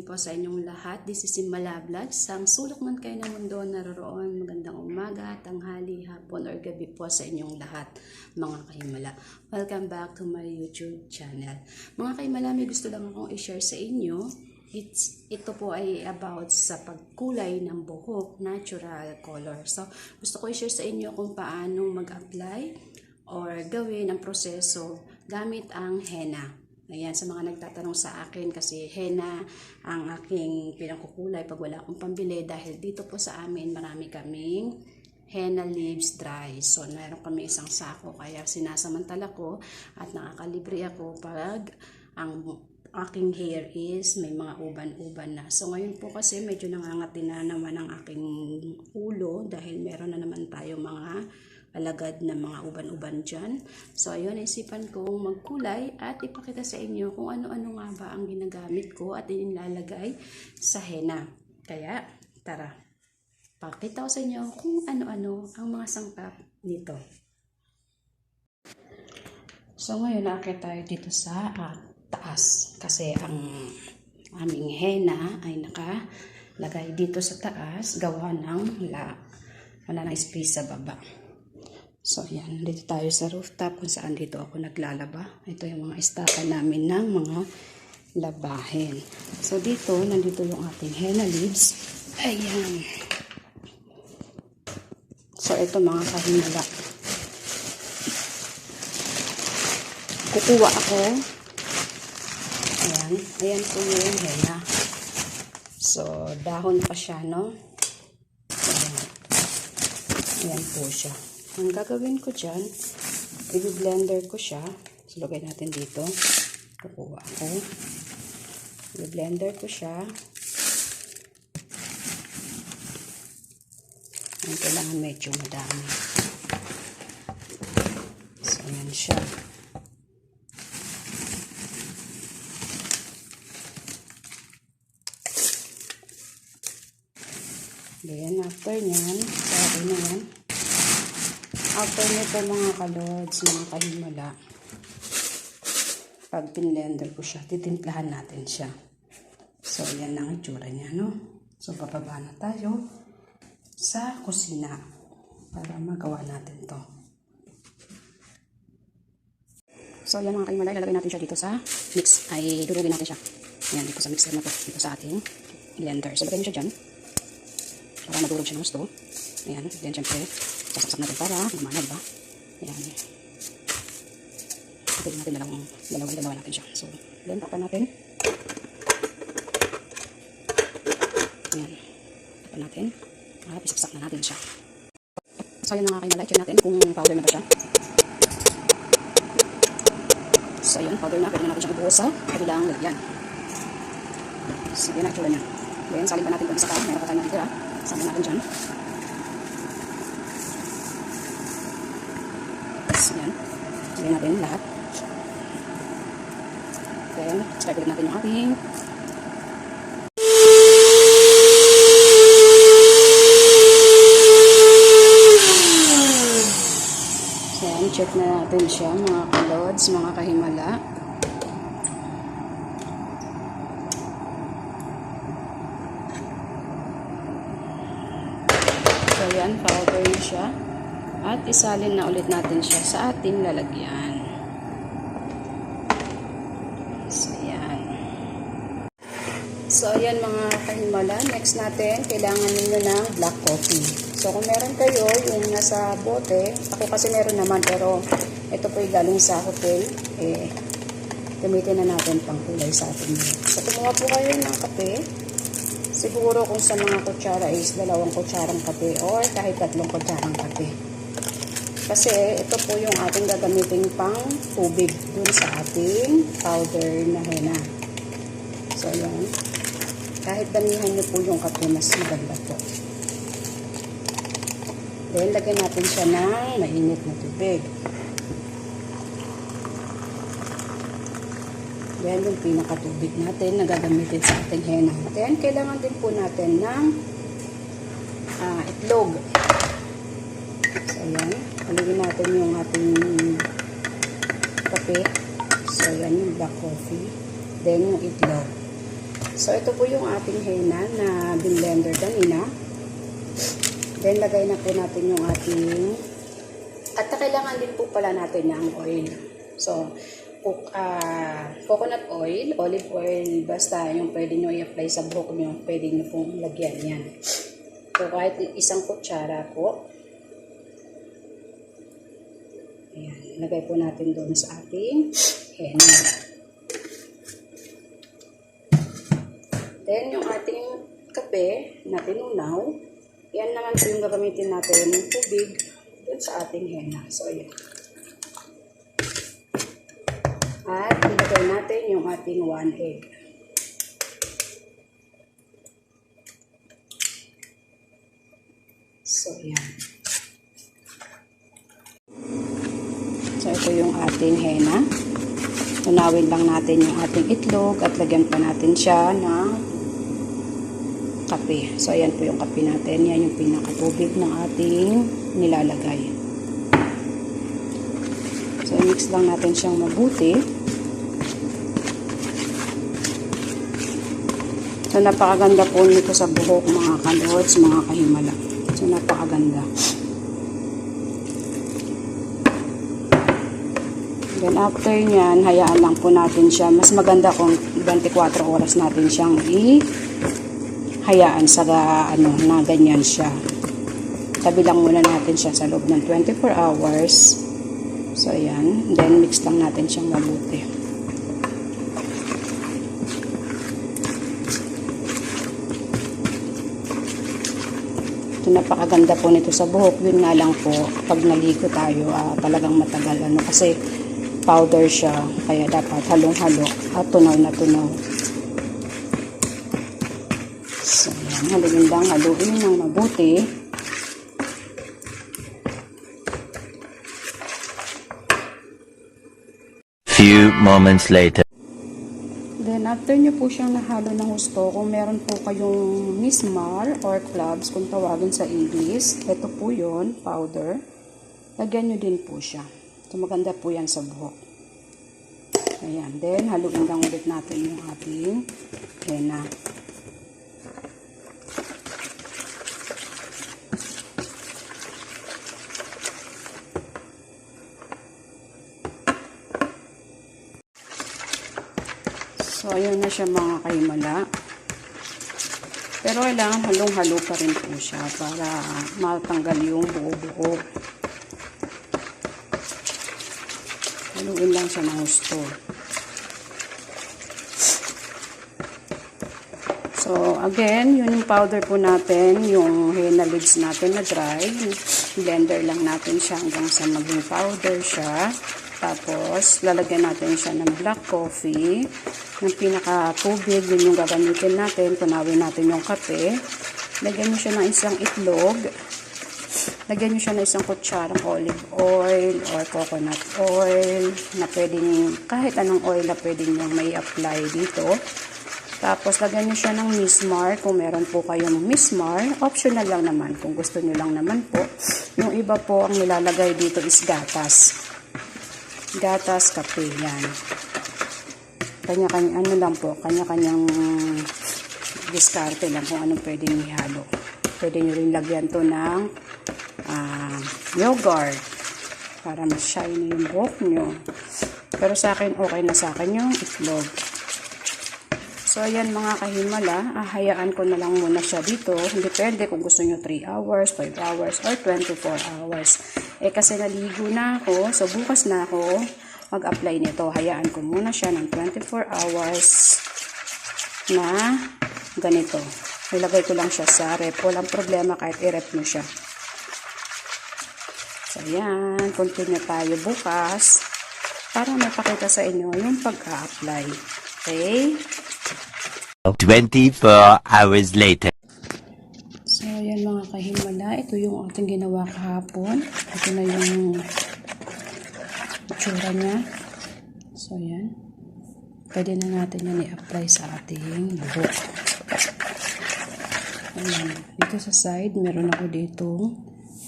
morning, po sa inyong lahat. This is Simala Vlog. Sang sulok man kayo ng mundo naroroon, magandang umaga, tanghali, hapon, or gabi po sa inyong lahat, mga kahimala. Welcome back to my YouTube channel. Mga kahimala, may gusto lang akong i-share sa inyo. It's, ito po ay about sa pagkulay ng buhok, natural color. So, gusto ko i-share sa inyo kung paano mag-apply or gawin ang proseso gamit ang henna. Ayan, sa mga nagtatanong sa akin kasi henna ang aking pinangkukulay pag wala akong pambili dahil dito po sa amin marami kaming henna leaves dry. So, meron kami isang sako kaya sinasamantala ko at nakakalibre ako pag ang aking hair is may mga uban-uban na. So, ngayon po kasi medyo nangangati na naman ang aking ulo dahil meron na naman tayo mga alagad na mga uban-uban dyan. So, ayun, naisipan kong magkulay at ipakita sa inyo kung ano-ano nga ba ang ginagamit ko at inilalagay sa henna. Kaya, tara, pakita ko sa inyo kung ano-ano ang mga sangkap nito. So, ngayon, nakakit tayo dito sa ah, taas kasi ang aming henna ay nakalagay dito sa taas gawa ng la wala nang space sa baba. So, yan. Dito tayo sa rooftop kung saan dito ako naglalaba. Ito yung mga istaka namin ng mga labahin. So, dito, nandito yung ating henna leaves. Ayan. So, ito mga kahimala. Kukuha ako. Ayan. Ayan po yung henna. So, dahon pa siya, no? Ayan. Ayan po siya. Ang gagawin ko dyan, i-blender ko siya. So, lagay natin dito. Kukuha ako. I-blender ko siya. Ang kailangan medyo madami. So, ayan siya. Then, after nyan, sabi na yan. After nito mga kalods, mga kahimala, pag pinlender ko siya, titimplahan natin siya. So, yan ang itsura niya, no? So, bababa na tayo sa kusina para magawa natin to. So, yan mga kahimala, ilalagay natin siya dito sa mix. Ay, durugin natin siya. Yan, dito sa mixer na to. Dito sa ating blender. So, lagay niyo siya dyan para madurog siya ng gusto. Ayan, then syempre, sasaksak natin para gumana, diba? Ayan. Pwede natin dalawang, dalawang, dalawa natin siya. So, then, takpan natin. Ayan. Takpan natin. At isaksak na natin siya. So, yun na nga kayo check natin kung powder na ba siya. So, yun, powder na. Pwede na natin siyang ibuhos sa kabilang lagyan. Sige na, itsura niya. Then, salin pa natin kung isa pa. Meron pa tayo natitira. Sama natin dyan. Tapos yan. Lagyan natin lahat. Then, start ulit natin yung ating yan, check na natin siya mga kalods, mga kahimala. So, yan, powder na siya. At isalin na ulit natin siya sa ating lalagyan. So, yan. So, yan mga kahimala. Next natin, kailangan ninyo ng black coffee. So, kung meron kayo, yung nasa bote, ako kasi meron naman, pero ito po yung galing sa hotel, eh, gamitin na natin pang kulay sa ating. So, kumuha po kayo ng kape. Siguro kung sa mga kutsara is dalawang kutsarang kape or kahit tatlong kutsarang kape. Kasi ito po yung ating gagamitin pang tubig dun sa ating powder na henna. So, yan. Kahit damihan nyo po yung kape, mas maganda po. Then, lagyan natin siya ng mainit na tubig. Yan yung pinakatubig natin na gagamitin sa ating henna. Then, kailangan din po natin ng uh, itlog. So, ayan. Haligin natin yung ating kape. So, ayan yung black coffee. Then, yung itlog. So, ito po yung ating henna na blender kanina. Then, lagay na po natin yung ating at kailangan din po pala natin yung oil. So, ah, coconut oil, olive oil, basta yung pwede nyo i-apply sa buhok nyo, pwede nyo pong lagyan yan. So, kahit isang kutsara po. Ayan, lagay po natin doon sa ating henna. Then, yung ating kape na tinunaw, yan naman po yung gagamitin natin ng tubig doon sa ating henna. So, ayan. At ilagay natin yung ating one egg. So, ayan. So, ito yung ating henna. Tunawin lang natin yung ating itlog at lagyan pa natin siya ng kape. So, ayan po yung kape natin. Yan yung pinakatubig ng ating nilalagay. So, mix lang natin siyang mabuti. So, napakaganda po nito sa buhok, mga kalods, mga kahimala. So, napakaganda. Then, after nyan, hayaan lang po natin siya. Mas maganda kung 24 oras natin siyang i- hayaan sa ano na ganyan siya. Tabi lang muna natin siya sa loob ng 24 hours. So, ayan. Then, mix lang natin siyang mabuti. Ito napakaganda po nito sa buhok. Yun nga lang po, pag naligo tayo, ah, talagang matagal. Ano, kasi powder siya. Kaya dapat halong-halo at tunaw na tunaw. So, yan. Haluin lang, haluin ng mabuti. Few moments later. Then, after nyo po siyang nahalo ng gusto, kung meron po kayong mismar or clubs, kung tawagin sa English, ito po yon powder. Lagyan nyo din po siya. So, maganda po yan sa buhok. Ayan. Then, haluin lang ulit natin yung ating henna. So, ayun na siya mga kaimala. Pero kailangan halong-halo pa rin po siya para matanggal yung buo-buo. Haluin lang siya ng gusto. So, again, yun yung powder po natin, yung henna leaves natin na dry. Blender lang natin siya hanggang sa maging powder siya. Tapos, lalagyan natin siya ng black coffee. Yung pinaka-tubig, yun yung gagamitin natin. Tunawin natin yung kape. Lagyan nyo siya ng isang itlog. Lagyan nyo siya ng isang kutsarang olive oil or coconut oil na pwedeng, kahit anong oil na pwedeng nyo may apply dito. Tapos, lagyan nyo siya ng mismar. Kung meron po kayong mismar, optional lang naman. Kung gusto nyo lang naman po. Yung iba po, ang nilalagay dito is gatas. Gatas, kape, yan. Kanya-kanya, ano lang po, kanya-kanyang diskarte lang kung anong pwedeng ihalo. Pwede nyo rin lagyan to ng ah, yogurt para mas shiny yung buhok nyo. Pero sa akin, okay na sa akin yung itlog. So, ayan mga kahimala, ah, hayaan ko na lang muna siya dito. Depende kung gusto nyo 3 hours, 5 hours, or 24 hours. Eh, kasi naligo na ako, so bukas na ako mag-apply nito. Hayaan ko muna siya ng 24 hours na ganito. Nilagay ko lang siya sa rep. Walang problema kahit i-rep nyo siya. So, ayan. Continue tayo bukas para mapakita sa inyo yung pag-a-apply. Okay? 24 hours later. So, ayan mga kahimala. Ito yung ating ginawa kahapon. Ito na yung itsura niya. So, ayan. Pwede na natin yan i-apply sa ating buhok. Ayan. Dito sa side, meron ako ditong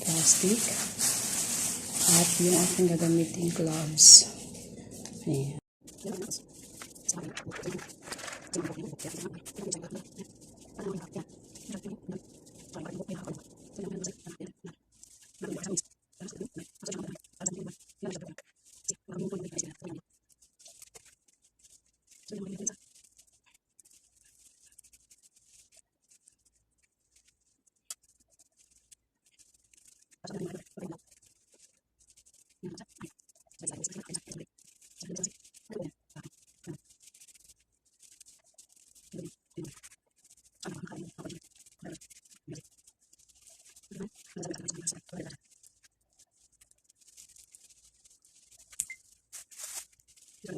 plastic. At yung aking gagamitin gloves. Ayan. Ayan. So,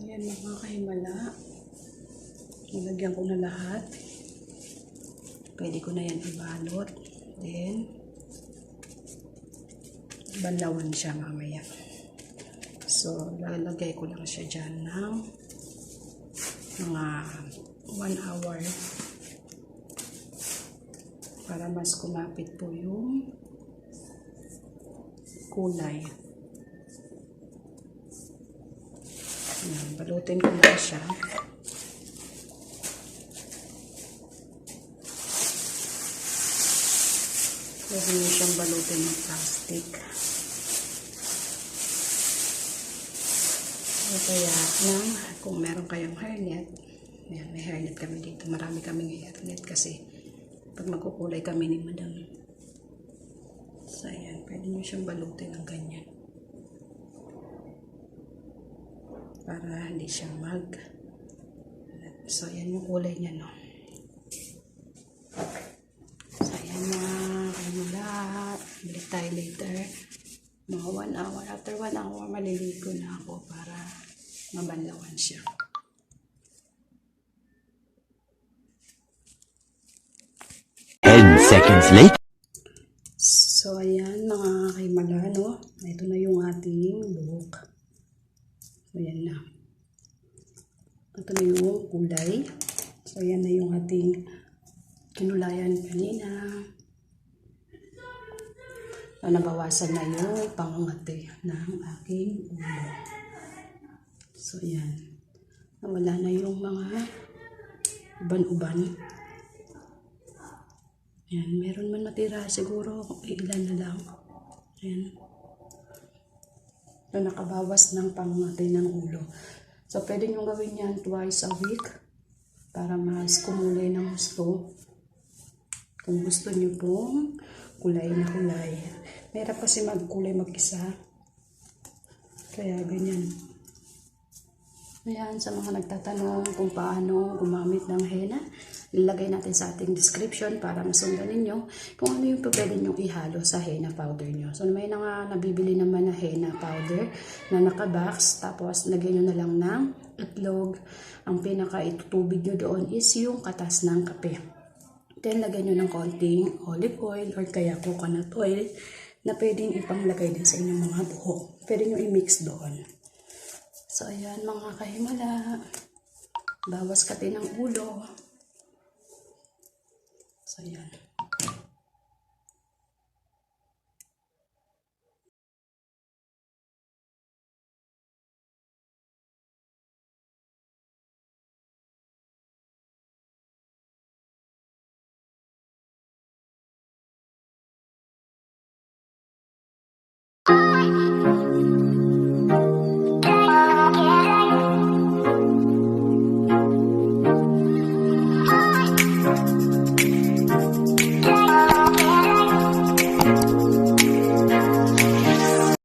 ayan mga kahimala. Nilagyan ko na lahat. Pwede ko na yan ibalot. Then, banlawan siya mamaya. So, lalagay ko lang siya dyan ng mga 1 hour para mas kumapit po yung kulay. Ayan, balutin ko lang siya. Pwede nyo siyang balutin ng plastic. O kaya ng, kung meron kayong hairnet, ayan, may hairnet kami dito. Marami kaming hairnet kasi pag magkukulay kami ni madam. So, ayan, pwede nyo siyang balutin ng ganyan. Para hindi siya mag... So, ayan yung kulay niya, no? So, ayan na. Ano lahat. Balik tayo later. Mga one hour. After one hour, maliligo na ako para mabanlawan siya. Seconds later. So, ayan mga kaimala, no? Ito na yung ating buhok. So, ayan na. Ito na yung kulay. So, ayan na yung ating kinulayan kanina. So, nabawasan na yung pangangati ng aking ulo. So, ayan. Nawala na yung mga uban-uban. Ayan, meron man natira siguro ilan na lang. Ayan. So, nakabawas ng pangangati ng ulo. So, pwede nyo gawin yan twice a week para mas kumulay ng gusto. Kung gusto nyo pong kulay na kulay. Meron kasi magkulay mag-isa. Kaya ganyan. Ayan, sa mga nagtatanong kung paano gumamit ng henna, ilagay natin sa ating description para masundan ninyo kung ano yung pwede nyo ihalo sa henna powder nyo. So, may na nga nabibili naman na henna powder na nakabox, tapos lagyan nyo na lang ng itlog. Ang pinaka-itutubig nyo doon is yung katas ng kape. Then, lagyan nyo ng konting olive oil or kaya coconut oil na pwedeng ipanglagay din sa inyong mga buhok. Pwede nyo i-mix doon. So, ayan mga kahimala. Bawas kati ng ulo. So, ayan.